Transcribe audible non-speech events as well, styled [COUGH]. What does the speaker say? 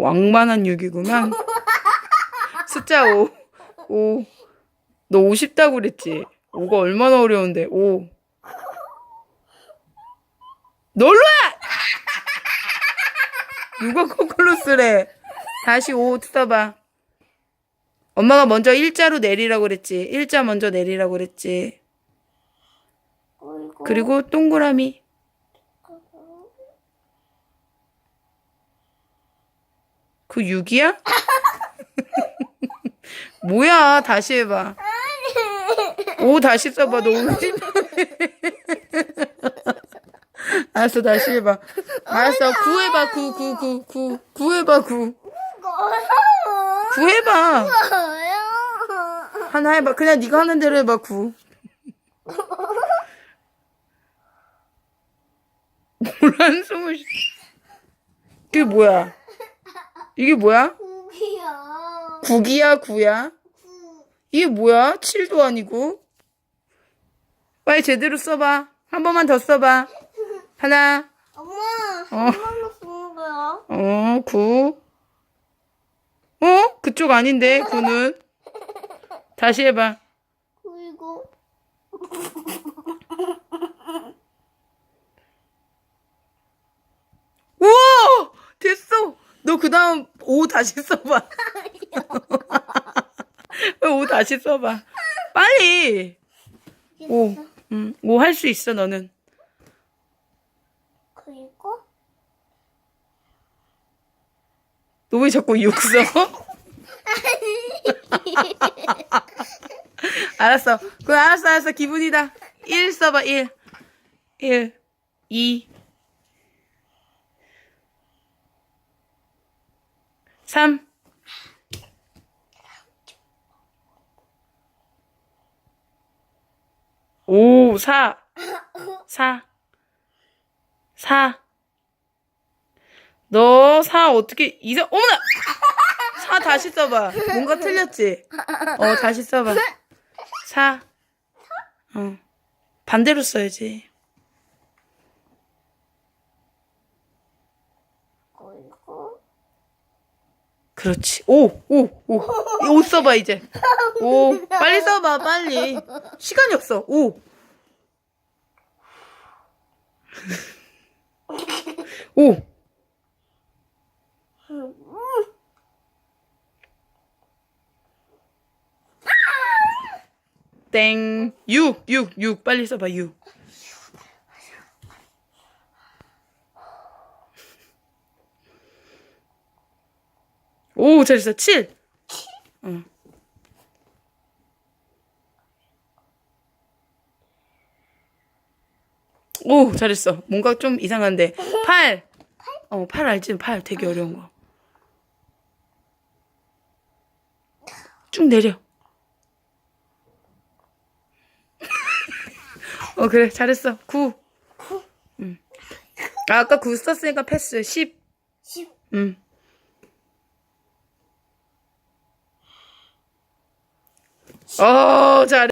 왕만한 6이구만. [LAUGHS] 숫자 5. 5. 너5 쉽다고 그랬지? 5가 얼마나 어려운데, 5. 놀러 와! 누가 거꾸로 쓰래? 다시 5 써봐. 엄마가 먼저 일자로 내리라고 그랬지. 일자 먼저 내리라고 그랬지. 그리고 동그라미. 그 6이야? [LAUGHS] 뭐야, 다시 해봐. 5 다시 써봐, 너 50. [LAUGHS] 알았어, 다시 해봐. 알았어, 9 해봐, 9, 9, 9, 9. 9 해봐, 9. 9 해봐. 하나 해봐. 그냥 네가 하는 대로 해봐, 9. 뭘 [LAUGHS] 한 숨을 쉬- 그게 뭐야? 이게 뭐야? 구기야. 9기야, 9야? 이게 뭐야? 7도 아니고? 빨리 제대로 써봐. 한 번만 더 써봐. 하나, 엄마, 어. 엄마가 쓰는 거야? 어, 9. 어? 그쪽 아닌데, 9는. 다시 해봐. 그리고 우와! 됐어! 너 그 다음 5 다시 써봐. 5 다시 써봐. 빨리! 5. 응, 5할수 있어, 너는. 그리고 너 왜 자꾸 6 써? 알았어. 그 알았어, 알았어. 기분이다. 1 써봐, 1. 1, 2, 3. 오, 4. 4. 4. 너4 어떻게, 이상, 어머나! 4 다시 써봐. 뭔가 틀렸지? 어, 다시 써봐. 4. 어. 반대로 써야지. 그렇지. 5, 5, 5. 5 써봐, 이제. 5. 빨리 써봐, 빨리. 시간이 없어. 5. 5. 땡. 6, 6, 6. 빨리 써봐, 6. 오, 잘했어. 7. 응. 오, 잘했어. 뭔가 좀 이상한데. 8. 어, 8 알지? 8 되게 어려운 거. 쭉 내려. [LAUGHS] 어, 그래. 잘했어. 9. 응. 아, 아까 9 썼으니까 패스. 10. 10 응. 어, 잘해.